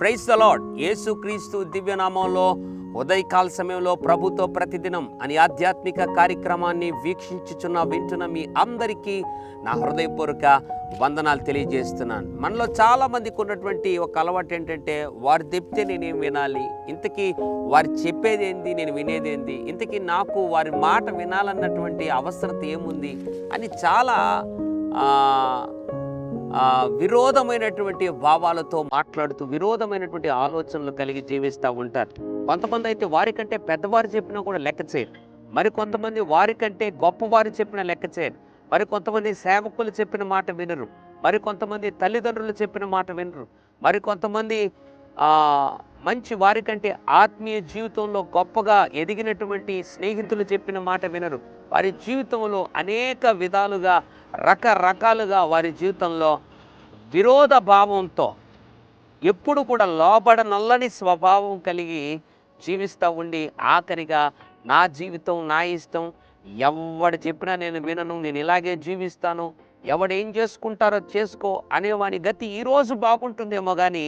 Praise the lord యేసుక్రీస్తు దివ్యనామంలో ఉదయకాల సమయంలో ప్రభుతో ప్రతిదినం అని ఆధ్యాత్మిక కార్యక్రమాన్ని వీక్షించుచున్న వింటున్న మీ అందరికీ నా హృదయపూర్వక వందనాలు తెలియజేస్తున్నాను. మనలో చాలా మందికి ఉన్నటువంటి ఒక అలవాటు ఏంటంటే వారు చెప్తే నేనేం వినాలి ఇంతకీ వారు చెప్పేది ఏంది నేను వినేదేంది ఇంతకీ నాకు వారి మాట వినాలన్నటువంటి అవసరత ఏముంది అని చాలా విరోధమైనటువంటి భావాలతో మాట్లాడుతూ విరోధమైనటువంటి ఆలోచనలు కలిగి జీవిస్తూ ఉంటారు. కొంతమంది అయితే వారికంటే పెద్దవారు చెప్పినా కూడా లెక్క చేయరు. మరి కొంతమంది వారికంటే గొప్పవారు చెప్పిన లెక్క చేయరు. మరి కొంతమంది సేవకులు చెప్పిన మాట వినరు. మరి కొంతమంది తల్లిదండ్రులు చెప్పిన మాట వినరు. మరి కొంతమంది మంచి వారికంటే ఆత్మీయ జీవితంలో గొప్పగా ఎదిగినటువంటి స్నేహితులు చెప్పిన మాట వినరు. వారి జీవితంలో అనేక విధాలుగా రకరకాలుగా వారి జీవితంలో విరోధ భావంతో ఎప్పుడు కూడా లోబడ నల్లని స్వభావం కలిగి జీవిస్తూ ఉండి ఆఖరిగా నా జీవితం నా ఇష్టం ఎవడు చెప్పినా నేను వినను నేను ఇలాగే జీవిస్తాను. ఎవడు ఏం చేసుకుంటారో చేసుకో అనేవాని గతి ఈరోజు బాగుంటుందేమో కానీ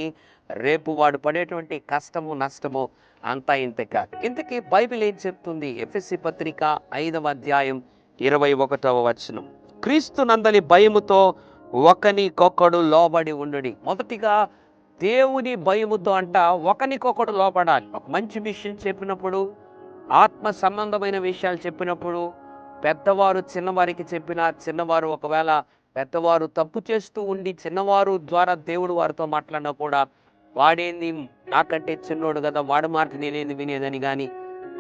రేపు వాడు పడేటువంటి కష్టము నష్టము అంతా ఇంత కాదు ఇంతకీ బైబిల్ ఏం చెప్తుంది? ఎఫ్ఎస్సి పత్రిక ఐదవ అధ్యాయం ఇరవై ఒకటవ వచనం. క్రీస్తు నందని భయముతో ఒకనికొకడు లోబడి ఉండుడి. మొదటిగా దేవుని భయముతో అంట ఒకనికొకడు లోపడాలి ఒక మంచి విషయం చెప్పినప్పుడు ఆత్మ సంబంధమైన విషయాలు చెప్పినప్పుడు పెద్దవారు చిన్నవారికి చెప్పిన చిన్నవారు ఒకవేళ పెద్దవారు తప్పు చేస్తూ ఉండి చిన్నవారు ద్వారా దేవుడు వారితో మాట్లాడినా కూడా వాడేంది నాకంటే చిన్నోడు కదా వాడి మాట నేనేది వినేదని కానీ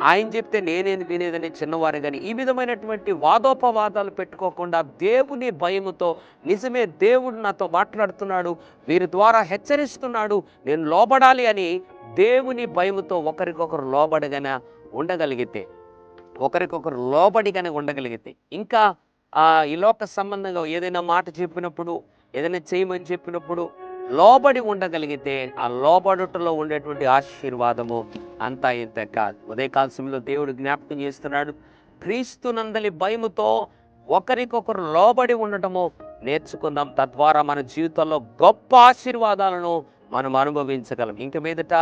ఆయన చెప్తే నేనేది వినేదని చిన్నవారు కానీ ఈ విధమైనటువంటి వాదోపవాదాలు పెట్టుకోకుండా దేవుని భయముతో నిజమే దేవుడు నాతో మాట్లాడుతున్నాడు వీరి ద్వారా హెచ్చరిస్తున్నాడు నేను లోబడాలి అని దేవుని భయముతో ఒకరికొకరు లోబడగన ఉండగలిగితే ఒకరికొకరు లోబడిగానే ఉండగలిగితే ఇంకా ఈ లోక సంబంధంగా ఏదైనా మాట చెప్పినప్పుడు ఏదైనా చేయమని చెప్పినప్పుడు లోబడి ఉండగలిగితే ఆ లోబడుటలో ఉండేటువంటి ఆశీర్వాదము అంతా ఇంత కాదు. ఉదయకాల సమయంలో దేవుడు జ్ఞాపకం చేస్తున్నాడు క్రీస్తు నందలి భయముతో ఒకరికొకరు లోబడి ఉండటము నేర్చుకుందాం. తద్వారా మన జీవితంలో గొప్ప ఆశీర్వాదాలను మనం అనుభవించగలం. ఇంక మీదట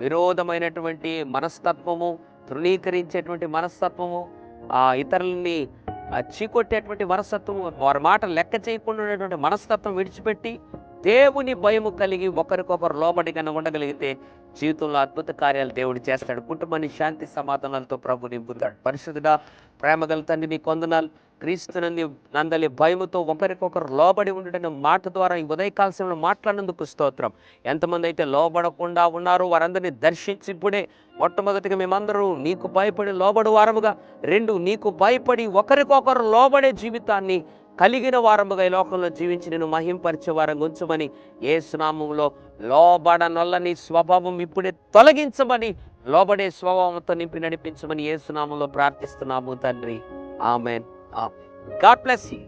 విరోధమైనటువంటి మనస్తత్వము తృణీకరించేటువంటి మనస్తత్వము ఆ ఇతరులని చీకొట్టేటువంటి మనస్తత్వము వారి మాట లెక్క చేయకుండా ఉండేటువంటి మనస్తత్వం విడిచిపెట్టి దేవుని భయము కలిగి ఒకరికొకరు లోబడి ఉండగలిగితే జీవితంలో అద్భుత కార్యాలు దేవుడు చేస్తాడు. కుటుంబాన్ని శాంతి సమాధానాలతో ప్రభు నింపుతాడు. పరిశుద్ధుడా ప్రేమ గల తండ్రి నీ కొందనాలు క్రీస్తునంది నందలి భయముతో ఒకరికొకరు లోబడి ఉండడం మాట ద్వారా ఈ ఉదయకాల సమయంలో మాట్లాడినందుకు స్తోత్రం. ఎంతమంది అయితే లోబడకుండా ఉన్నారో వారందరినీ దర్శించి ఇప్పుడే మొట్టమొదటిగా మేమందరూ నీకు భయపడి లోబడు వారముగా రెండు నీకు భయపడి ఒకరికొకరు లోబడే జీవితాన్ని కలిగిన వారముగా ఈ లోకంలో జీవించి నేను మహింపరిచే వారం ఉంచమని ఏ సునామంలో లోబడ నొల్లని స్వభావం ఇప్పుడే తొలగించమని లోబడే స్వభావంతో నింపి నడిపించమని ఏ సునామంలో ప్రార్థిస్తున్నాము తండ్రి. ఆమెన్. God bless you.